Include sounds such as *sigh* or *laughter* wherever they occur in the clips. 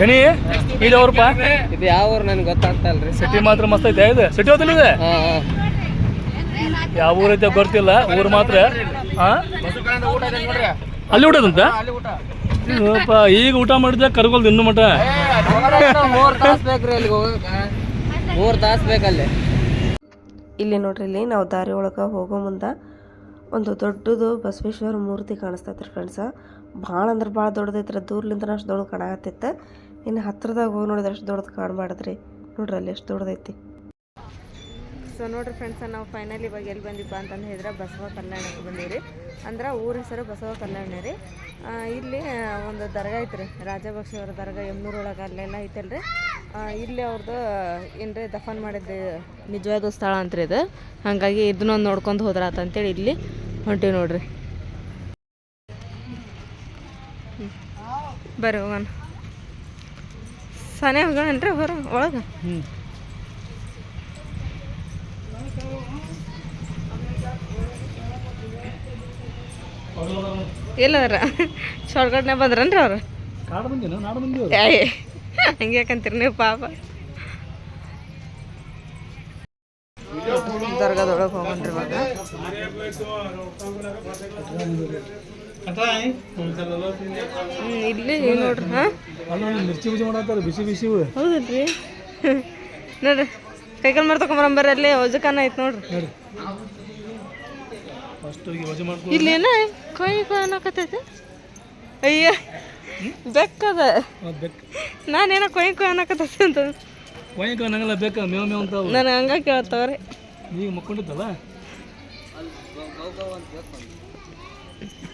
ಗಣಿ ಇದು ಅವ್ರಪ್ಪ ಇದು ಯಾವ ಊರು ನನಗೆ ಗೊತ್ತಾಗ್ತಲ್ರಿ ಸಿಟಿ ಮಾತ್ರ ಮಸ್ತ್ ಐತೆ ಇದು? ಸಿಟಿ ಹೋತಿಲ್ಲ ಇದು? ಯಾವ ಊರ ಐತೆ ಗೊತ್ತಿಲ್ಲ ಊರು ಮಾತ್ರ. ಹಾ? ಅಲ್ಲಿ ಊಟದಂತ? ಈಗ ಊಟ ಮಾಡಿದ್ರೆ ಕರ್ಗೊಲ್ದು ಇನ್ನು ಮಟ ಮೂರು ತಾಸು ಬೇಕ್ರಿ ಅಲ್ಲಿಗೆ ಮೂರು ತಾಸು ಬೇಕಲ್ಲಿ ಇಲ್ಲಿ ನೋಡ್ರಿ ಇಲ್ಲಿ ನಾವು ದಾರಿ ಒಳಗೆ ಹೋಗೋ ಮುಂದೆ ಒಂದು ದೊಡ್ಡದು ಬಸವೇಶ್ವರ ಮೂರ್ತಿ ಕಾಣಿಸ್ತೈತ್ರಿ ಫ್ರೆಂಡ್ಸ ಭಾಳ ಅಂದ್ರೆ ಭಾಳ ದೊಡ್ಡದೈತ್ರಿ. ದೂರ್ಲಿಂದ ಅಷ್ಟು ದೊಡ್ಡ ಕಾಣಕತ್ತೈತೆ. ಇನ್ನು ಹತ್ರದಾಗ ಹೋಗಿ ನೋಡಿದ್ರೆ ಅಷ್ಟು ದೊಡ್ಡದು ಕಾಣಬಾರ್ದ್ರಿ. ನೋಡ್ರಿ ಅಲ್ಲಿ ಎಷ್ಟು ದೊಡ್ಡದೈತಿ. ಸೊ ನೋಡ್ರಿ ಫ್ರೆಂಡ್ಸ ನಾವು ಫೈನಲ್ ಇವಾಗ ಎಲ್ಲಿ ಬಂದಿಪ್ಪ ಅಂತಂದು ಹೇಳಿದ್ರೆ ಬಸವ ಕಲ್ಯಾಣಕ್ಕೆ ಬಂದೀವಿ ಅಂದ್ರೆ ಊರ ಹೆಸರು ಬಸವ ಕಲ್ಯಾಣ ರೀ. ಇಲ್ಲಿ ಒಂದು ದರ್ಗಾ ಐತ್ರಿ. ರಾಜಭಕ್ಷ ಅವ್ರ ದರ್ಗಾ ಎಮ್ನೂರೊಳಗೆ ಅಲ್ಲೆಲ್ಲ ಐತಲ್ರಿ. ರೀ ಇಲ್ಲಿ ಅವ್ರದ್ದು ಏನ್ರಿ, ದಫನ್ ಮಾಡಿದ್ದು ನಿಜವಾದ ಸ್ಥಳ ಅಂತ್ರಿ ಇದು. ಹಾಗಾಗಿ ಇದನ್ನೊಂದು ನೋಡ್ಕೊಂಡು ಹೋದ್ರಾತ ಅಂತೇಳಿ ಇಲ್ಲಿ ಹೊಂಟಿವಿ ನೋಡ್ರಿ. ಬರ್ರಿ ಸನೇ ಹೋಗೋಣನ್ರಿ ಹೊರ ಒಳಗೆ? ಎಲ್ಲದಾರ ಶಾರ್ಟ್ಕಟ್ನೆ ಬಂದ್ರನ್ರಿ ಅವ್ರು? ಹಂಗೆ ಯಾಕಂತೀರಿ ನೀವು ಪಾಪ. ದರ್ಗಾದೊಳಗೆ ಹೋಗೋಣ್ರಿ ಇವಾಗ. ಇಲ್ಲಿ ನೋಡ್ರಿ ಹಾಂ ಮಿರ್ಚಿ ಬಜ್ಜಿ ಮಾಡತ್ತಾರ ಬಿಸಿ ಬಿಸಿ ಹೌದಲ್ರಿ *laughs* ನೋಡ್ರಿ ಕೈಕಾಲು ಮಾರ್ ತಗೊಂಬರಂಬರ್ರಿ ಅಲ್ಲಿ ಒಜಕನ ಐತೆ ನೋಡ್ರಿ. ನೋಡಿ ಫಸ್ಟ್ ಈಗ ವಜೆ ಮಾಡ್ಕೊ ಇಲ್ಲಿ ಏನ ಕೈ ಅನ್ನಕತ್ತೈತೆ? ಅಯ್ಯ ಬೆಕ್ಕದ ಬೆಕ್ಕ ನಾನೇನೋ ಕೊಯ್ ಕೊಯ್ ಅನ್ನಕತ್ತೈತೆ ಅಂತ. ಕೊಯ್ ನಂಗಲ್ಲ ಬೇಕ ಮೇವ್ ಮೇವ್ ಅಂತ. ನನಗೆ ಹಂಗ ಕೇಳ್ತಾವ್ರಿ. ಈಗ ಮಕ್ಕೊಂಡಿದ್ದಲ್ಲ?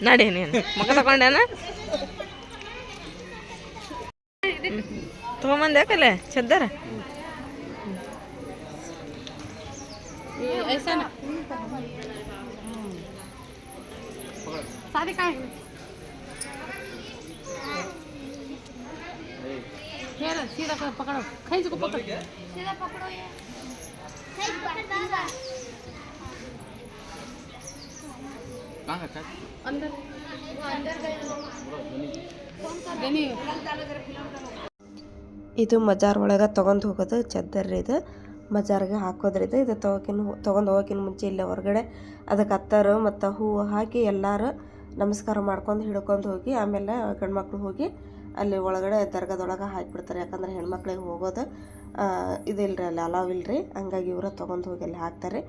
ನಡಿ ನೀನು ಮಗ ತಗೊಂಡೇನ? ತಗೊಂಬಂದೆ ಯಾಕಲೆ ಚದ್ದಾರ? ಇದು ಮಜಾರ್ ಒಳಗೆ ತೊಗೊಂಡು ಹೋಗೋದು ಚದ್ದರ್ ಇದು. ಮಜಾರ್ಗೆ ಹಾಕೋದ್ರಿ ಇದು. ತೊಗೋಕಿನ ತೊಗೊಂಡು ಹೋಗೋಕಿನ ಮುಂಚೆ ಇಲ್ಲೇ ಹೊರಗಡೆ. ಅದಕ್ಕೆ ಅತ್ತರು ಮತ್ತು ಹೂವು ಹಾಕಿ ಎಲ್ಲರೂ ನಮಸ್ಕಾರ ಮಾಡ್ಕೊಂಡು ಹಿಡ್ಕೊಂಡು ಹೋಗಿ, ಆಮೇಲೆ ಗಂಡ್ಮಕ್ಳು ಹೋಗಿ ಅಲ್ಲಿ ಒಳಗಡೆ ಹಾಕಿ ಹಾಕಿಬಿಡ್ತಾರೆ. ಯಾಕಂದ್ರೆ ಹೆಣ್ಮಕ್ಳಿಗೆ ಹೋಗೋದು ಇದಿಲ್ಲ ಇದಿಲ್ರಿ ಅಲ್ಲಿ ಅಲಾವ್ ಹಂಗಾಗಿ ಇವರ ತೊಗೊಂಡು ಹೋಗಿ ಅಲ್ಲಿ ಹಾಕ್ತಾರೆ.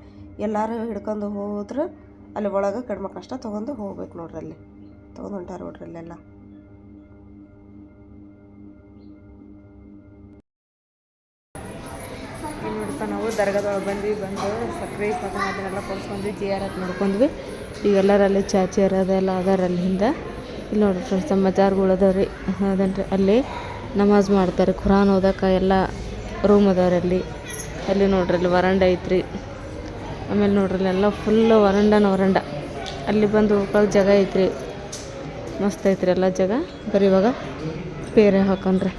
ಎಲ್ಲರೂ ಹಿಡ್ಕೊಂಡು ಹೋದ್ರೆ ಅಲ್ಲಿ ಒಳಗೆ ಕಡಿಮೆ ಕಷ್ಟ ತೊಗೊಂಡು ಹೋಗ್ಬೇಕು ನೋಡ್ರಿ ಅಲ್ಲಿ ತೊಗೊಂಡು ಹೊಂಟಾರ ನೋಡ್ರಿ ಅಲ್ಲೆಲ್ಲ ನಾವು ದರ್ಗಾದೊಳಗೆ ಬಂದ್ವಿ, ಬಂದು ಸಕ್ಕರೆ ಪಾಕ ಅದನ್ನೆಲ್ಲ ಕೊಡ್ಸ್ಕೊಂಡ್ವಿ ಜಿ ಆರ್ ಎಫ್ ನೋಡ್ಕೊಂಡ್ವಿ. ಇವೆಲ್ಲರಲ್ಲಿ ಚಾಚಿ ಅದೆಲ್ಲ ಅದಾರ ಅಲ್ಲಿ ಹಿಂದೆ ಇಲ್ಲಿ ನೋಡ್ರಿ ಫ್ರೆಂಡ್ಸ್, ನಮ್ಮ ಮಜಾರ್ಗಳು ಅದಾವ್ರಿ ರೀ ಅಲ್ಲಿ ನಮಾಜ್ ಮಾಡ್ತಾರೆ, ಖುರಾನ್ ಓದಕ್ಕೆ ಎಲ್ಲ ರೂಮ್ ಅದಾವ್ರಿ ಅಲ್ಲಿ. ಅಲ್ಲಿ ನೋಡ್ರಿ, ಅಲ್ಲಿ ವರಂಡ ಐತ್ರಿ. ಆಮೇಲೆ ನೋಡ್ರಿ ಎಲ್ಲ ಫುಲ್ ವರಂಡನ ವರಂಡ. ಅಲ್ಲಿ ಬಂದು ಉಳ್ಕೊಳ್ಳೋ ಜಾಗ ಐತ್ರಿ. ಮಸ್ತ್ ಐತ್ರಿ ಎಲ್ಲ ಜಾಗ. ಬರೀ ಇವಾಗ ಬೇರೆ ಹಾಕೊಂಡ್ರಿ.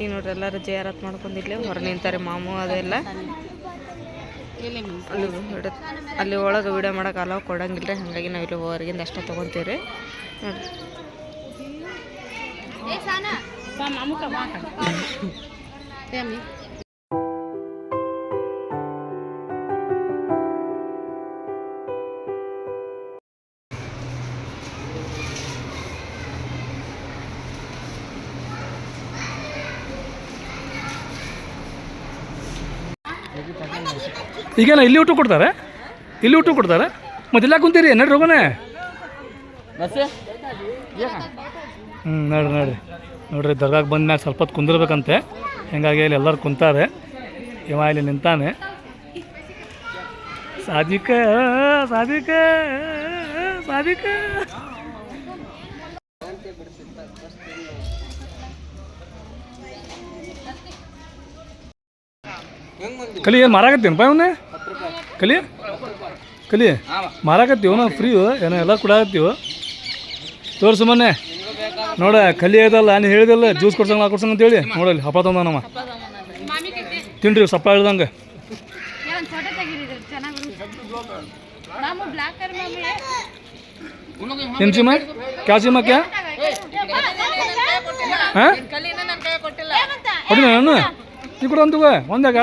ಈಗ ನೋಡ್ರಿ ಎಲ್ಲರೂ ಜಯ ರಾತ್ ಎತ್ ಮಾಡ್ಕೊಂಡಿರ್ಲಿ ಹೊರ ನಿಂತಾರೆ ಮಾಮು ಅದೆಲ್ಲ ಅಲ್ಲಿ ಅಲ್ಲಿ ಒಳಗೆ ವೀಡಿಯೋ ಮಾಡೋಕೆ ಅಲೋ ಕೊಡಂಗಿಲ್ಲ ರೀ ಹಾಗಾಗಿ ನಾವು ಇಲ್ಲಿ ಹೊರಗಿಂದ ಅಷ್ಟೇ ತೊಗೊತೀವಿ ರೀ ಈಗೇನ ಇಲ್ಲಿ ಊಟ ಕೊಡ್ತಾರೆ? ಇಲ್ಲಿ ಊಟ ಕೊಡ್ತಾರೆ? ಮತ್ತೆ ಇಲ್ಲ ಕುಂತೀರಿ ನಡ್ರಿ ಹೋಗೋಣ. ಬಸ್ ಹ್ಞೂ ನೋಡ್ರಿ ನೋಡ್ರಿ. ನೋಡ್ರಿ ದರ್ಗಾಗೆ ಬಂದ್ಮ್ಯಾಗ ಸ್ವಲ್ಪ ಹೊತ್ತು ಕುಂದಿರ್ಬೇಕಂತೆ. ಹಿಂಗಾಗಿ ಇಲ್ಲಿ ಎಲ್ಲರೂ ಕುಂತಾರೆ. ಇವ ಇಲ್ಲಿ ನಿಂತಾನೆ. ಸಾಧಿಕ ಸಾಧಿಕ ಸಾಧಿಕ. ಕಲಿ, ಏನು ಮಾರಾಕತ್ತೀನಪ್ಪ ಇವನ್ನ ಕಲಿ ಕಲಿ, ಮಾರಾಕತ್ತೀವ ನಾವು ಫ್ರೀ ಏನೋ ಎಲ್ಲ ಕೊಡಾಕತ್ತೀವ. ತೋರಿಸು ಮೊನ್ನೆ. ನೋಡ ಕಲಿ ಐತಲ್ಲ ನೀನು ಹೇಳಿದಲ್ಲ ಜ್ಯೂಸ್ ಕೊಡ್ಸಂಗ ಕೊಡ್ಸಂಗ ಅಂತೇಳಿ. ನೋಡಲ್ಲಿ ಹಪ್ಪ ತಂದ ನಮ್ಮ ತಿನ್ರಿ ಸಪ್ಪ ಹೇಳ್ದಂಗೆ. ನಿಮ್ ಸಿಮ ಕ್ಯಾ ಸಿಮ ಕ್ಯಾ ಹಾಂ? ಕೊಟ್ಟಿಲ್ಲ ನಾನು. ನೀ ಕೂಡ ಒಂದು ಒಂದಾಗ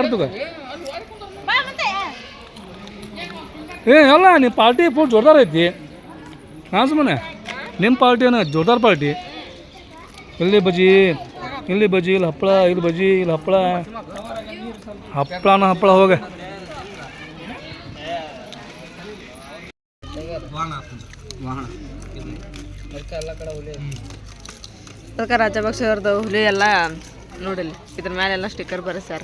ಏ ಅಲ್ಲ ನಿಮ್ಮ ಪಾರ್ಟಿ ಫುಲ್ ಜೋರ್ದಾರ ಐತಿ. ನಾನು ಸುಮ್ಮನೆ ನಿಮ್ಮ ಪಾರ್ಟಿ ಜೋರ್ದಾರ್ ಪಾರ್ಟಿ? ಇಲ್ಲಿ ಬಜ್ಜಿ ಇಲ್ಲಿ ಬಜ್ಜಿ ಇಲ್ಲಿ ಹಪ್ಪಳ ಇಲ್ಲಿ ಬಜ್ಜಿ ಇಲ್ಲಿ ಹಪ್ಪಳ. ಹಪ್ಪಳನ ಹಪ್ಪಳ ಹೋಗ. ಅದಕ್ಕೆ ರಾಜಭಕ್ಷ ಅವ್ರದ್ದು ಹುಲಿ ಎಲ್ಲ ನೋಡಿಲ್ಲ. ಇದ್ರ ಮೇಲೆಲ್ಲ ಸ್ಟಿಕ್ಕರ್ ಸರ್.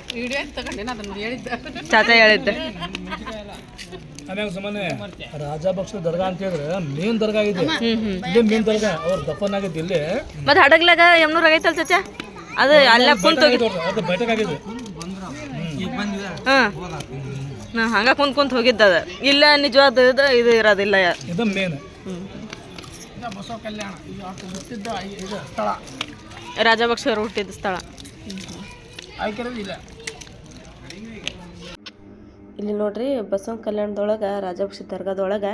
ಚಾಚಾ ಹೇಳಿದ್ದೆ. ಆಮ್ಯಾಗ ಸುಮ್ಮನೆ ರಾಜಭಕ್ಷ ದರ್ಗಾ ಅಂತ ಹೇಳಿದ್ರೆ ಮೇನ್ ದರ್ಗಾ ಇದೆ. ಇಲ್ಲೇ ಮೇನ್ ದರ್ಗಾ. ಅವ್ರ ದಫನ್ ಆಗಿದ್ದು ಇಲ್ಲೇ. ಮತ್ತೆ ಹಡಗ್ಲಾಗ ಯಮ್ನೂರ್ ಆಗೈತಲ್ಲ ಚಚ್ಚಾ ಅದು ಅಲ್ಲ ಕುಂತ ಹೋಗಿ ಅದು ಬೈಟಕ್ ಆಗಿದೆ ಹಾಂ ಹಾಂ ಹಂಗ ಕುಂತ್ ಕುಂತ್ ಹೋಗಿದ್ದ ಅದ. ಇಲ್ಲ ನಿಜವಾದ ಇದು ಇದು ಇರೋದಿಲ್ಲ. ಇದು ಮೇನ್ ರಾಜಭಕ್ಷ ಅವರು ಹುಟ್ಟಿದ ಸ್ಥಳ. ಇಲ್ಲಿ ನೋಡ್ರಿ ಬಸವನ ಕಲ್ಯಾಣದೊಳಗೆ ರಾಜಭಕ್ಷ ದರ್ಗಾದೊಳಗೆ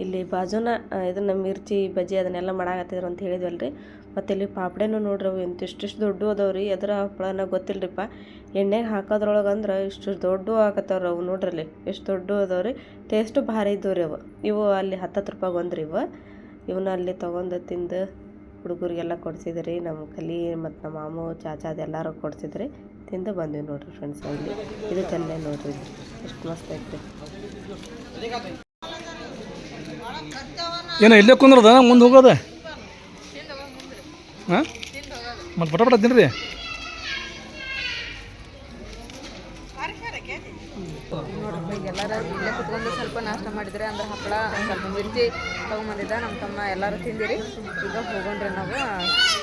ಇಲ್ಲಿ ಬಾಜುನ ಇದನ್ನ ಮಿರ್ಚಿ, ಬಜ್ಜಿ ಅದನ್ನೆಲ್ಲ ಮಾಡಾಕತ್ತಿದ್ರು ಅಂತ ಹೇಳಿದ್ವಲ್ರಿ. ಮತ್ತು ಇಲ್ಲಿ ಪಾಪಡೆನೂ ನೋಡ್ರಿ ಅವು ಇಂತಿಷ್ಟಿಷ್ಟು ದೊಡ್ಡ ರೀ ಎದ್ರ ಹಪ್ಪಳನ ಗೊತ್ತಿಲ್ರಿಪ್ಪ. ಎಣ್ಣೆಗೆ ಹಾಕೋದ್ರೊಳಗೆ ಅಂದ್ರೆ ಇಷ್ಟು ದೊಡ್ಡ ಹಾಕತ್ತವ್ರಿ ಅವು ನೋಡ್ರಲ್ಲಿ. ಎಷ್ಟು ದೊಡ್ಡ ರೀ ಟೇಸ್ಟು ಭಾರಿ ಇದ್ದವು ರೀ ಅವು. ಇವು ಅಲ್ಲಿ ಹತ್ತತ್ತು ರೂಪಾಯಿ ರೀ ಇವು. ಇವನ್ನ ಅಲ್ಲಿ ತೊಗೊಂಡು ತಿಂದು ಹುಡುಗರಿಗೆಲ್ಲ ಕೊಡ್ಸಿದ್ರಿ. ನಮ್ಮ ಕಲಿ ಮತ್ತು ನಮ್ಮ ಮಾಮು, ಚಾಚಾ ಅದೆಲ್ಲರೂ ಕೊಡ್ಸಿದ್ರಿ. ತಿಂದು ಬಂದ್ವಿ ನೋಡ್ರಿ ಫ್ರೆಂಡ್ಸ್ ಇಲ್ಲಿ ಇದಕ್ಕಲ್ಲೇ ನೋಡ್ರಿ. ಎಷ್ಟು ಮಸ್ತ್ ಐತ್ರಿ. ಏನೋ ಇಲ್ಲೇ ಕುಂದ್ರದ? ಮುಂದೆ ಹೋಗೋದ? ಹಾಂ? ಬಟ ಪಟ ಪಟ ತಿನ್ರಿ. ಎಲ್ಲರೂ ಇಲ್ಲೇ ಕುತ್ಕೊಂಡು ಸ್ವಲ್ಪ ನಾಷ್ಟ ಮಾಡಿದ್ರೆ ಅಂದ್ರೆ ಹಪ್ಪಳ ಸ್ವಲ್ಪ ಮಿರ್ಚಿ ತೊಗೊಂಬಂದಿದ್ದ ನಮ್ಮ ತಮ್ಮ ಎಲ್ಲರೂ ತಿಂದಿರಿ. ಈಗ ಹೋಗೋಣ್ರಿ ನಾವು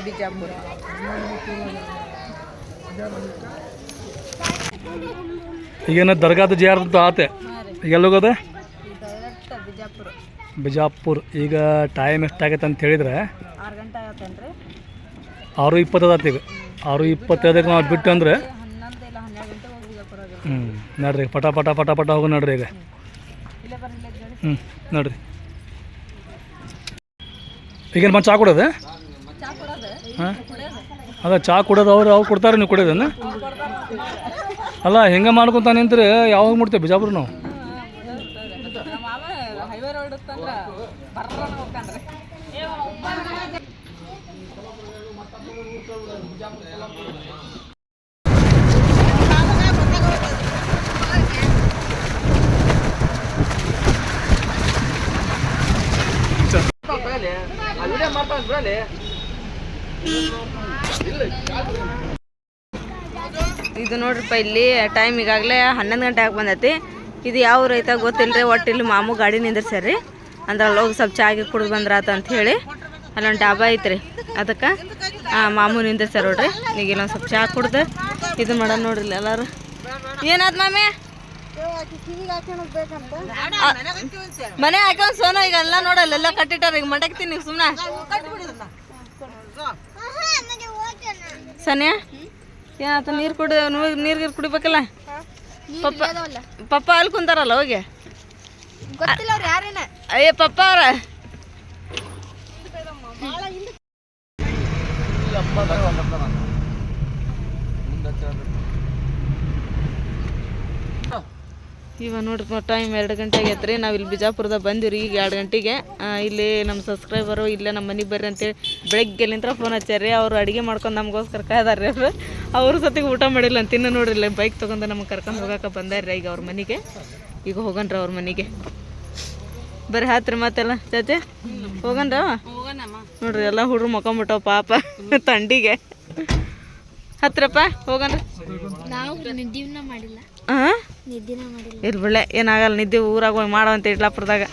ಬಿಜಾಪುರ. ಈಗೇನ ದರ್ಗಾದ ಜಾರದ ಆತೆ. ಈಗ ಎಲ್ಲಿ ಹೋಗೋದ ಬಿಜಾಪುರ. ಬಿಜಾಪುರ್. ಈಗ ಟೈಮ್ ಎಷ್ಟಾಗೈತೆ ಅಂತ ಹೇಳಿದ್ರೆ ಆರು ಗಂಟೆ ಆಗತ್ತೇನ್ರಿ ಆರು ಇಪ್ಪತ್ತೈದು ಈಗ. ಆರು ಇಪ್ಪತ್ತೈದಕ್ಕೆ ನಾವು ಬಿಟ್ಟು ಅಂದರೆ ಹ್ಞೂ ನೋಡ್ರಿ ಪಟ ಪಟ ಪಟ ಪಟ ಹೋಗಿ ನೋಡ್ರಿ ಈಗ. ಹ್ಞೂ ನೋಡ್ರಿ. ಈಗೇನು ಮತ್ತೆ ಚಾ ಕೊಡೋದು ಹಾಂ? ಅದ ಚಾ ಕೊಡೋದು ಅವ್ರು ಅವ್ರು ಕೊಡ್ತಾರೆ ನೀವು ಕುಡಿಯೋದನ್ನ ಅಲ್ಲ ಹೆಂಗೆ ಮಾಡ್ಕೊತ ನಿಂತ್ರೆ? ಯಾವಾಗ ಮುಡ್ತೇವೆ ಬಿಜಾಪುರ ನಾವು ನಮ್ಮ ಇದು ನೋಡ್ರಿಪ್ಪ, ಇಲ್ಲಿ ಟೈಮ್ ಈಗಾಗಲೇ ಹನ್ನೊಂದು ಗಂಟೆ ಆಗಿ ಬಂದೈತಿ. ಇದು ಯಾವ ರೈತ ಗೊತ್ತಿಲ್ಲರಿ ಒಟ್ಟು ಇಲ್ಲಿ ಮಾಮೂ ಗಾಡಿ ನಿಂದಿರ್ಸ್ಯಾರಿ ಅಂದ್ರೆ ಅಲ್ಲಿ ಹೋಗಿ ಸ್ವಲ್ಪ ಚಾಗಿ ಕುಡ್ದು ಬಂದ್ರಾತ ಅಂತ ಹೇಳಿ ಅಲ್ಲೊಂದು ಡಾಬಾ ಐತ್ರಿ. ಅದಕ್ಕೆ ಮಾಮು ನಿಂದಿರ್ಸ್ಯಾರ ನೋಡ್ರಿ. ಈಗ ಇಲ್ಲೊಂದು ಸ್ವಲ್ಪ ಚಾ ಕುಡ್ದು ಇದು ಮಾಡೋಣ ನೋಡ್ರಿ ಎಲ್ಲರೂ. ಏನಾದ್ ಮಾಮಿ? ಮನೆ ಹಾಕೊಂಡ್ ಸೋನ ಈಗ ಎಲ್ಲ ನೋಡಲ್ಲ ಎಲ್ಲ ಕಟ್ಟಿಟ್ಟಾರ. ಈಗ ಮಟಕ್ತೀನಿ ಸುಮ್ಮನೆ ಸನ್ಯಾ? ಏನಾತ ನೀರು ಕುಡಿ ನೀರು ಗೀರು ಕುಡಿಬೇಕಲ್ಲ? ಪಪ್ಪ ಪಪ್ಪ ಅಲ್ಲಿ ಕುಂತಾರಲ್ಲ ಹೋಗಿ? ಅಯ್ಯ ಪಪ್ಪ ಅವ್ರ. ಇವ ನೋಡ್ರಿ ಟೈಮ್ ಎರಡು ಗಂಟೆ ಆಗೈತೆ ನಾವು ಇಲ್ಲಿ ಬಿಜಾಪುರದಾಗ ರೀ ಈಗ ಎರಡು ಗಂಟೆಗೆ. ಇಲ್ಲಿ ನಮ್ಮ ಸಬ್ಸ್ಕ್ರೈಬರು ಇಲ್ಲೇ ನಮ್ಮ ಮನೆಗೆ ಬರ್ರಿ ಅಂತೇಳಿ ಬೆಳಗ್ಗೆಲಿಂತ್ರ ಫೋನ್ ಹಚ್ಚಾರಿ ಅವ್ರು ಅಡುಗೆ ಮಾಡ್ಕೊಂಡು ನಮಗೋಸ್ಕರ ಕಾಯ್ದಾರ್ರಿ ಅವರು. ಅವ್ರ ಸತಿಗೆ ಊಟ ಮಾಡಿಲ್ಲ ಅಂತ ತಿನ್ನು ನೋಡ್ರಿ ಇಲ್ಲ ಬೈಕ್ ತೊಗೊಂಡು ನಮಗೆ ಕರ್ಕೊಂಡು ಹೋಗಕ್ಕೆ ಬಂದಾರ್ರಿ ಈಗ ಅವ್ರ ಮನೆಗೆ. ಈಗ ಹೋಗನ್ರಿ ಅವ್ರ ಮನೆಗೆ. ಬರ್ರಿ ಹಾತ್ರಿ ಮತ್ತೆಲ್ಲ. ಚಾಚೆ ಹೋಗನ್ರ ನೋಡ್ರಿ ಎಲ್ಲ ಹುಡ್ರು ಮಕ್ಕೊಂಬಿಟ್ಟವ ಪಾಪ ತಂಡಿಗೆ. ಹತ್ರಪ್ಪ ಹೋಗನ್ರಿ ನಾವು ಮಾಡಿಲ್ಲ. ಹಾಂ ಇರ್ಬಿಳೆ ಏನಾಗಲ್ಲ ನಿದ್ದೆ ಊರಾಗ ಹೋಗಿ ಮಾಡೋ ಅಂತ ಇಡ್ಲಾಪುರದಾಗ.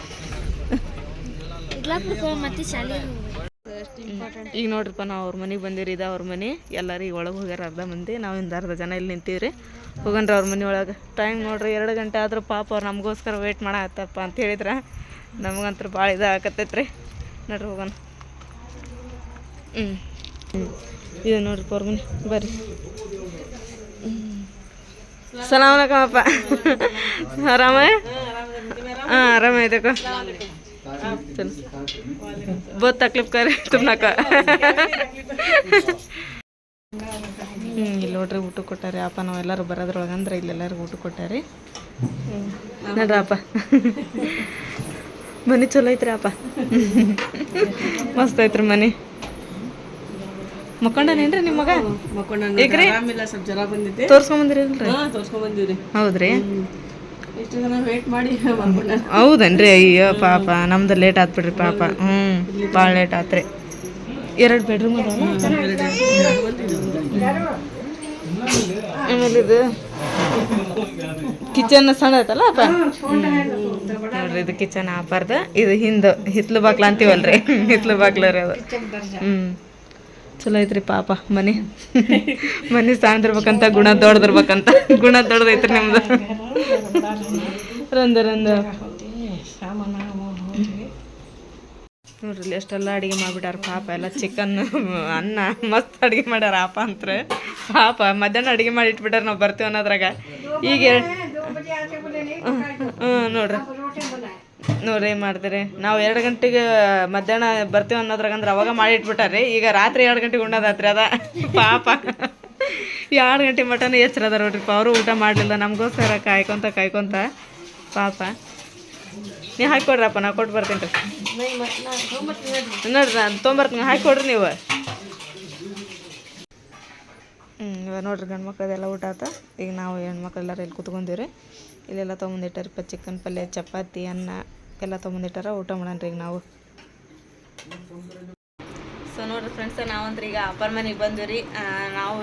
ಈಗ ನೋಡ್ರಿಪ್ಪ ನಾವು ಅವ್ರ ಮನೆಗೆ ಬಂದಿರಿ ಇದು ಅವ್ರ ಮನೆ. ಎಲ್ಲರೂ ಈಗ ಒಳಗೆ ಹೋಗ್ಯಾರ ಅರ್ಧ ಮಂದಿ. ನಾವು ಇಂದ ಅರ್ಧ ಜನ ಇಲ್ಲಿ ನಿಂತೀವ್ರಿ. ಹೋಗನ್ರಿ ಅವ್ರ ಮನೆ ಒಳಗೆ. ಟೈಮ್ ನೋಡ್ರಿ ಎರಡು ಗಂಟೆ ಆದ್ರೂ ಪಾಪ ಅವ್ರು ನಮಗೋಸ್ಕರ ವೇಟ್ ಮಾಡತ್ತಪ್ಪ ಅಂತ ಹೇಳಿದ್ರ. ನಮಗಂತೂ ಭಾಳ ಇದು ಆಕತ್ತೈತ್ರಿ ನೋಡ್ರಿ ಹೋಗೋಣ. ಹ್ಞೂ ಹ್ಞೂ ಇದು ನೋಡ್ರಿ ಅವ್ರ ಮನೆ. ಬರ್ರಿ. ಸಲಾಮಲೈಕಮ್ ಅಪ್ಪ ಆರಾಮ ಹಾಂ ಆರಾಮ ಇದಕ್ಕ ಬಹುತ್ ತಕ್ಲೀಫ್ ಕರೆ ತುಂಬಾಕ ಹ್ಞೂ ಇಲ್ಲಿ ನೋಡ್ರಿ ಊಟ ಕೊಟ್ಟಾರಿ. ಅಪ್ಪ ನಾವು ಎಲ್ಲರೂ ಬರೋದ್ರೊಳಗೆ ಅಂದ್ರೆ ಇಲ್ಲೆಲ್ಲರಿಗೂ ಊಟ ಕೊಟ್ಟಾರಿ. ನೋಡ್ರಪ್ಪ *laughs* ಮನೆ ಚಲೋ ಐತ್ರಿ ಅಪ್ಪ. *laughs* ಮಸ್ತ್ ಐತ್ರಿ ಮನೆ. ಮಕ್ಕೊಂಡನೇನ್ರಿ ನಿಮ್ಮ ಮಗ? ಏಕ್ರಿ? ಆರಾಮಿಲ್ಲ ಸ್ವಲ್ಪ ಜ್ವರ ಬಂದಿದೆ ಹಾ ತೋರ್ಸ್ಕೊಂಡ್ ಬಂದಿವ್ರಿ. ಹೌದ್ರಿ? ಇಷ್ಟು ಜನ ವೇಟ್ ಮಾಡಿ *laughs* ಹೌದನ್ರಿ? ಅಯ್ಯೋ ಪಾಪ ನಮ್ದು ಲೇಟ್ ಆತ್ಬಿಡ್ರಿ ಪಾಪ. ಹ್ಞೂ ಭಾಳ ಲೇಟ್ ಆತ್ರಿ ಎರಡು ಬೆಡ್ರೂಮ್ ಆಮೇಲೆ ಇದು ಕಿಚನ್ ಸಣ್ಣ ಐತಲ್ಲ ಅಪ್ಪ? ನೋಡ್ರಿ ಇದು ಕಿಚನ್ ಆಪಾರ್ದ. ಇದು ಹಿಂದೆ ಹಿತ್ಲು ಬಾಗ್ಲ ಅಂತೀವಲ್ರಿ. *laughs* ಹಿತ್ಲು ಬಾಗ್ಲ ರೀ ಅದು ಹ್ಞೂ ಚಲೋ ಐತ್ರಿ ಪಾಪ, ಮನೆ. ಮನೆ ಸಾಂದಿರ್ಬೇಕಂತ, ಗುಣ ದೊಡ್ದಿರ್ಬೇಕಂತ ಗುಣ ದೊಡ್ಡದೈತ್ರಿ ನಿಮ್ದು. ರಂದ ರಂದ. ನೋಡ್ರಿ, ಎಷ್ಟೆಲ್ಲ ಅಡುಗೆ ಮಾಡಿಬಿಟ್ಟಾರ ಪಾಪ, ಎಲ್ಲ ಚಿಕನ್ ಅನ್ನ, ಮಸ್ತ್ ಅಡುಗೆ ಮಾಡ್ಯಾರ ಅಪ್ಪ ಅಂತ್ರ. ಪಾಪ, ಮಧ್ಯಾಹ್ನ ಅಡುಗೆ ಮಾಡಿ ಇಟ್ಬಿಟ್ಟಾರ ನಾವು ಬರ್ತೀವಿ ಅನ್ನೋದ್ರಾಗ. ಈಗ ಹ್ಞೂ ನೋಡ್ರಿ. ನೋಡ್ರಿ ಏನು ಮಾಡ್ತೀರಿ? ನಾವು ಎರಡು ಗಂಟೆಗೆ ಮಧ್ಯಾಹ್ನ ಬರ್ತೀವಿ ಅನ್ನೋದ್ರಾಗಂದ್ರೆ ಅವಾಗ ಮಾಡಿ ಇಟ್ಬಿಟ್ಟಾರಿ ಈಗ ರಾತ್ರಿ ಎರಡು ಗಂಟೆಗೆ ಉಣ್ಣೋದಾತ್ರಿ ಅದ. ಪಾಪ. ಎರಡು ಗಂಟೆ ಮಟನ ಎಚ್ಚರದ ಅದ ನೋಡ್ರಿಪ್ಪ ಅವರು ಊಟ ಮಾಡಲಿಲ್ಲ ನಮಗೋಸ್ಕರ ಕಾಯ್ಕೊಂತ ಕಾಯ್ಕೊಂತ. ಪಾಪ. ನೀವು ಹಾಕಿಕೊಡ್ರಪ್ಪ ನಾ ಕೊಟ್ಟು ಬರ್ತೀನಿ ರೀ ನೋಡ್ರಿ. ನಾನು ತೊಗೊಂಬರ್ತೀನಿ. ಹಾಕಿಕೊಡ್ರಿ ನೀವು. ಹ್ಞೂ ಇವಾಗ ನೋಡ್ರಿ ಗಂಡು ಮಕ್ಳದೆಲ್ಲ ಊಟ ಆತ. ಈಗ ನಾವು ಹೆಣ್ಮಕ್ಳೆಲ್ಲರೂ ಇಲ್ಲಿ ಕುತ್ಕೊಂತೀವಿ ರೀ ಇಲ್ಲೆಲ್ಲ ತೊಗೊಂಬಂದಿಟ್ಟಾರಪ್ಪ ಚಿಕನ್ ಪಲ್ಯ, ಚಪಾತಿ, ಅನ್ನ ಎಲ್ಲ ತೊಗೊಂಡಿಟ್ಟಾರ ಊಟ ಮಾಡೋಣ ಈಗ ನಾವು. ಸೊ ನೋಡ್ರಿ ಫ್ರೆಂಡ್ಸ್ ನಾವಂದ್ರೆ ಈಗ ಅಪ್ಪರ ಮನೆಗೆ ಬಂದ್ವಿ ರೀ ನಾವು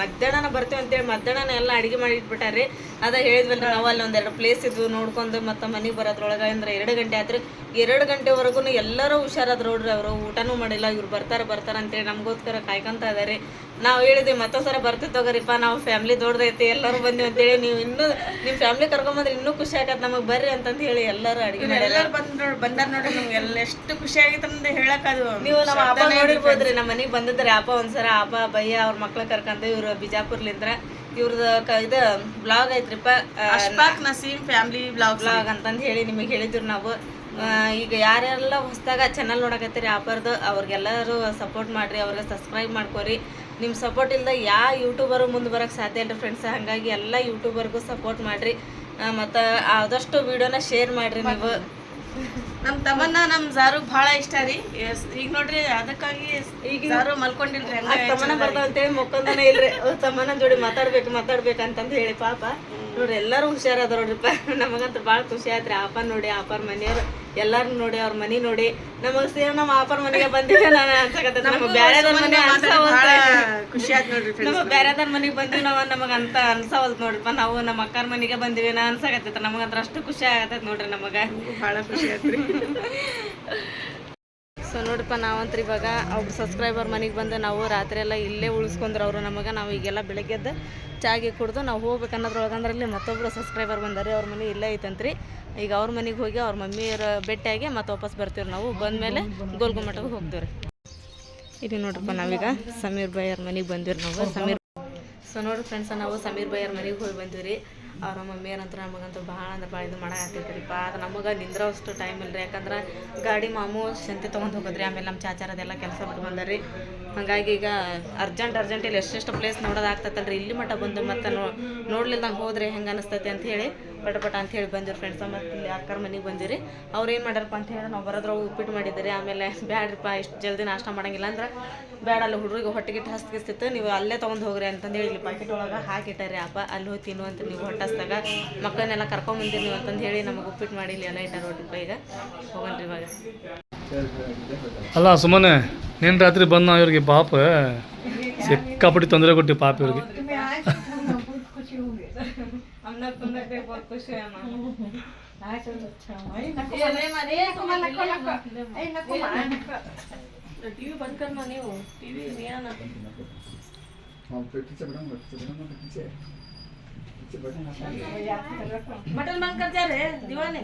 ಮಧ್ಯಾಹ್ನ ಬರ್ತೀವಿ ಅಂತೇಳಿ ಮಧ್ಯಾಹ್ನ ಎಲ್ಲ ಅಡುಗೆ ಮಾಡಿ ಇಟ್ಬಿಟ್ಟಾರ್ರಿ. ಅದ ಹೇಳಿದ್ವಲ್ಲ ನಾವು ಅಲ್ಲಿ ಒಂದೆರಡು ಪ್ಲೇಸ್ ಇದ್ವು ನೋಡ್ಕೊಂಡು ಮತ್ತೆ ಮನೆಗೆ ಬರೋದ್ರೊಳಗೆ ಅಂದ್ರೆ ಎರಡು ಗಂಟೆ ಆದ್ರೆ ಎರಡು ಗಂಟೆವರೆಗೂ ಎಲ್ಲರೂ ಹುಷಾರಾದ್ರು ನೋಡ್ರಿ ಅವರು ಊಟನೂ ಮಾಡಿಲ್ಲ ಇವ್ರು ಬರ್ತಾರೆ ಬರ್ತಾರೆ ಅಂತೇಳಿ ನಮಗೋಸ್ಕರ ಕಾಯ್ಕೊಂತ ಇದಾರೆ. ನಾವು ಹೇಳಿದ್ವಿ ಮತ್ತೊಂದ್ಸಲ ಬರ್ತೀವಿ ತಗೋರಿಪ್ಪ ನಾವು ಫ್ಯಾಮ್ಲಿ ದೊಡ್ಡದೈತಿ ಎಲ್ಲರೂ ಬಂದ್ವಿ ಅಂತೇಳಿ ನೀವು ಇನ್ನೂ ನಿಮ್ಮ ಫ್ಯಾಮ್ಲಿ ಕರ್ಕೊಂಬಂದ್ರೆ ಇನ್ನೂ ಖುಷಿ ಆಗತ್ತೆ ನಮಗೆ ಬರ್ರಿ ಅಂತಂದು ಹೇಳಿ ಎಲ್ಲರೂ ಅಡಿಗೆ ಎಲ್ಲರೂ ಬಂದ್ ಬಂದಾರ ನೋಡಿ ನಮ್ಗೆ ಎಲ್ಲ ಎಷ್ಟು ಖುಷಿ ಆಗಿತ್ತು ಅಂತ ಹೇಳಕ್ ಅದು ನೀವು ನಮ್ಮ ಅಪ್ಪ ನೋಡಿರ್ಬೋದ್ರಿ ನಮ್ಮ ಮನೆಗೆ ಬಂದಿದ್ರೆ ಅಪ್ಪ ಒಂದ್ಸರ ಅಪ್ಪ ಬಯ್ಯ ಅವ್ರ ಮಕ್ಳ ಕರ್ಕಂತ ಇವರು ಬಿಜಾಪುರ್ಲಿಂದ್ರ. ಇವ್ರದ್ದು ಕ ಇದು blog ಐತ್ರಿಪ್ಪ Ashfaq Naseem family blog blog ಅಂತಂದು ಹೇಳಿ ನಿಮಗೆ ಹೇಳಿದ್ರು ನಾವು. ಈಗ ಯಾರ್ಯಾರೆಲ್ಲ ಹೊಸದಾಗ ಚಾನಲ್ ನೋಡಕತ್ತೀರಿ ಆಪರ್ದು ಅವ್ರಿಗೆಲ್ಲರೂ ಸಪೋರ್ಟ್ ಮಾಡಿರಿ ಅವ್ರಿಗೆ ಸಬ್ಸ್ಕ್ರೈಬ್ ಮಾಡ್ಕೊರಿ. ನಿಮ್ಮ ಸಪೋರ್ಟ್ ಇಲ್ದ ಯಾವ ಯೂಟ್ಯೂಬರು ಮುಂದೆ ಬರೋಕ್ಕೆ ಸಾಧ್ಯ ಇಲ್ಲ ಫ್ರೆಂಡ್ಸ್ ಹಾಗಾಗಿ ಎಲ್ಲ ಯೂಟ್ಯೂಬರ್ಗೂ ಸಪೋರ್ಟ್ ಮಾಡಿರಿ. ಮತ್ತು ಆದಷ್ಟು ವೀಡಿಯೋನ ಶೇರ್ ಮಾಡಿರಿ ನೀವು. ನಮ್ ತಮ್ಮನ್ನ ನಮ್ ಜಾರು ಬಹಳ ಇಷ್ಟ ರೀ. ಈಗ ನೋಡ್ರಿ ಅದಕ್ಕಾಗಿ ಈಗ ಜಾರು ಮಲ್ಕೊಂಡಿಲ್ರಿ ತಮ್ಮನ ಬರ್ತಾವ ಅಂತೇಳಿ ಮುಕ್ಕೊಂದನೇ ಇಲ್ರಿ. *laughs* ತಮ್ಮನ ಜೋಡಿ ಮಾತಾಡ್ಬೇಕು ಮಾತಾಡ್ಬೇಕು ಅಂತಂದು ಹೇಳಿ ಪಾಪ. ನೋಡ್ರಿ ಎಲ್ಲರೂ ಹುಷಾರದ ನೋಡ್ರಿಪ್ಪ. *laughs* ನಮಗಂತೂ ಭಾಳ ಖುಷಿ ಆಯ್ತ್ರಿ. ಆಪ ನೋಡಿ ಆಪರ್ ಮನೆಯವ್ರು ಎಲ್ಲಾರು ನೋಡಿ ಅವ್ರ ಮನಿ ನೋಡಿ. ನಮಗ್ ಸೇರ್ ನಮ್ಮ ಆಪರ್ ಮನೆಗೆ ಬಂದಿದ್ದೆ ನಾನು ಅನ್ಸಕತ್ತ ನಮ್ಗೆ ಬ್ಯಾರೆ ಮನೆ ಖುಷಿ ಆಯ್ತು ನೋಡ್ರಿ. ನಮ್ಮ ಬ್ಯಾರೆದವ್ರ ಮನೆಗೆ ಬಂದಿವಿ ನಾವು ನಮಗೆ ಅಂತ ಅನ್ಸವಲ್ತ್ ನೋಡ್ರಿಪ್ಪ. ನಾವು ನಮ್ಮ ಅಕ್ಕರ ಮನೆಗೆ ಬಂದಿವಿ ನಾ ಅನ್ಸಕತ್ತೈತ ಅಂದ್ರೆ ಅಷ್ಟು ಖುಷಿ ಆಗತ್ತೈತೆ ನೋಡ್ರಿ ನಮಗ. ಬಹಳ ಖುಷಿ ಆಯ್ತ್ರಿ ಸೊ ನೋಡಪ್ಪ ನಾವಂತ್ರ ಇವಾಗ ಅವ್ರ ಸಬ್ಸ್ಕ್ರೈಬರ್ ಮನೆಗೆ ಬಂದು ನಾವು ರಾತ್ರಿ ಎಲ್ಲ ಇಲ್ಲೇ ಉಳಿಸ್ಕೊಂಡ್ರು ಅವರು ನಮಗೆ. ನಾವು ಈಗೆಲ್ಲ ಬೆಳಗ್ಗೆದ್ದು ಚಾಗಿ ಕುಡ್ದು ನಾವು ಹೋಗ್ಬೇಕು ಅನ್ನೋದ್ರೊಳಗಂದ್ರೆ ಇಲ್ಲಿ ಮತ್ತೊಬ್ಬರು ಸಬ್ಸ್ಕ್ರೈಬರ್ ಬಂದಾರೆ ಅವ್ರ ಮನೆ ಇಲ್ಲೇ ಐತಂತ್ರಿ. ಈಗ ಅವ್ರ ಮನೆಗೆ ಹೋಗಿ ಅವ್ರ ಮಮ್ಮಿಯರ ಭೇಟಿಯಾಗಿ ಮತ್ತೆ ವಾಪಸ್ ಬರ್ತೀವಿ ನಾವು. ಬಂದಮೇಲೆ ಗೋಲ್ಗುಮಟಕ್ಕೆ ಹೋಗ್ತೀವಿ ರೀ ಇಲ್ಲಿ ನೋಡ್ರಪ್ಪ ನಾವೀಗ ಸಮೀರ್ ಬೈ ಅವ್ರ ಮನೆಗೆ ಬಂದಿವ್ರಿ ನಾವು. ಸಮೀರ್ ಸೊ ನೋಡ್ರಿ ಫ್ರೆಂಡ್ಸ್ ನಾವು ಸಮೀರ್ ಬೈ ಅವ್ರ ಮನೆಗೆ ಹೋಗಿ ಬಂದಿವ್ರಿ. ರೀ ಅವ್ರ ಮಮ್ಮಿ ಏನಂತ ನಮಗಂತೂ ಭಾಳ ಅಂದ್ರೆ ಭಾಳ ಇದು ಮಾಡಾಕತ್ತೈತ್ರಿಪ್ಪ ಅದು ನಮಗೆ ನಿಂದ್ರೋ ಅಷ್ಟು ಟೈಮ್ ಇಲ್ರಿ. ಯಾಕಂದ್ರೆ ಗಾಡಿ ಮಾಮೂ ಸಂತೆ ತೊಗೊಂಡು ಹೋಗೋದ್ರಿ. ಆಮೇಲೆ ನಮ್ಮ ಚಾಚಾರದೆಲ್ಲ ಕೆಲಸ ಬಿಟ್ಟು ಬಂದಾರಿ. ಹಾಗಾಗಿ ಈಗ ಅರ್ಜೆಂಟ್ ಅರ್ಜೆಂಟ್ ಇಲ್ಲಿ ಎಷ್ಟೆಷ್ಟು ಪ್ಲೇಸ್ ನೋಡೋದಾಗ್ತೈತಲ್ರಿ ಇಲ್ಲಿ ಮಟ್ಟ ಬಂದು ಮತ್ತೆ ನೋ, ನೋಡ್ಲಿಲ್ದಂಗೆ ಹೋದ್ರೆ ಹೆಂಗೆ ಅನಿಸ್ತೈತೆ ಅಂತ ಹೇಳಿ ಪಟ ಪಟ ಅಂತ ಹೇಳಿ ಬಂದಿರಿ ಫ್ರೆಂಡ್ಸ್ ಮತ್ತು ಇಲ್ಲಿ ಅಕ್ಕರ ಮನೆಗೆ ಬಂದಿರಿ ಅವ್ರು ಏನು ಮಾಡ್ಯಾರಪ್ಪ ಅಂತ ಹೇಳಿ ನಾವು ಬರೋದ್ರೊಳಗೆ ಉಪ್ಪಿಟ್ಟು ಮಾಡಿದ್ದೀರಿ. ಆಮೇಲೆ ಬ್ಯಾಡ್ರಿಪ್ಪ, ಇಷ್ಟು ಜಲ್ದಿ ನಾಷ್ಟ ಮಾಡಂಗಿಲ್ಲ ಅಂದ್ರೆ ಬೇಡ ಅಲ್ಲಿ ಹುಡುಗರಿಗೆ ಹೊಟ್ಟೆಗಿಟ್ಟು ಹಸ್ತಿಸ್ತಿತ್ತು. ನೀವು ಅಲ್ಲೇ ತೊಗೊಂಡು ಹೋಗ್ರಿ ಅಂತಂದು ಹೇಳಿ ಇಲ್ಲಿ ಪಾಕೆಟ್ ಒಳಗೆ ಹಾಕಿಟ್ಟಾರೆ. ಅಪ್ಪ ಅಲ್ಲಿ ಹೋಗಿ ತಿನ್ನು ಅಂತ ನೀವು ಹೊಟ್ಟಸ್ದಾಗ ಮಕ್ಕಳನ್ನೆಲ್ಲ ಕರ್ಕೊಂಬಂದಿರಿ ನೀವು ಅಂತಂದು ಹೇಳಿ ನಮಗೆ ಉಪ್ಪಿಟ್ಟು ಮಾಡಿ ಇಲ್ಲಿ ಎಲ್ಲ ಇಟ್ಟಾರ ನೋಡ್ರಿಪ್ಪ ಈಗ. ಹೋಗೋಣ್ರಿ ಇವಾಗ. ಅಲ್ಲ ಸುಮ್ಮನೆ ನಿನ್ನ ರಾತ್ರಿ ಬಂದು ನಾವು ಇವ್ರಿಗೆ ಪಾಪ ಸಿಕ್ಕಾಪಟ್ಟಿ ತೊಂದರೆ ಕೊಟ್ಟು ಪಾಪ ಇವ್ರಿಗೆ टीवी बंद करना नहीं हो टीवी नहीं आना मटन बंद कर जा रे दीवाने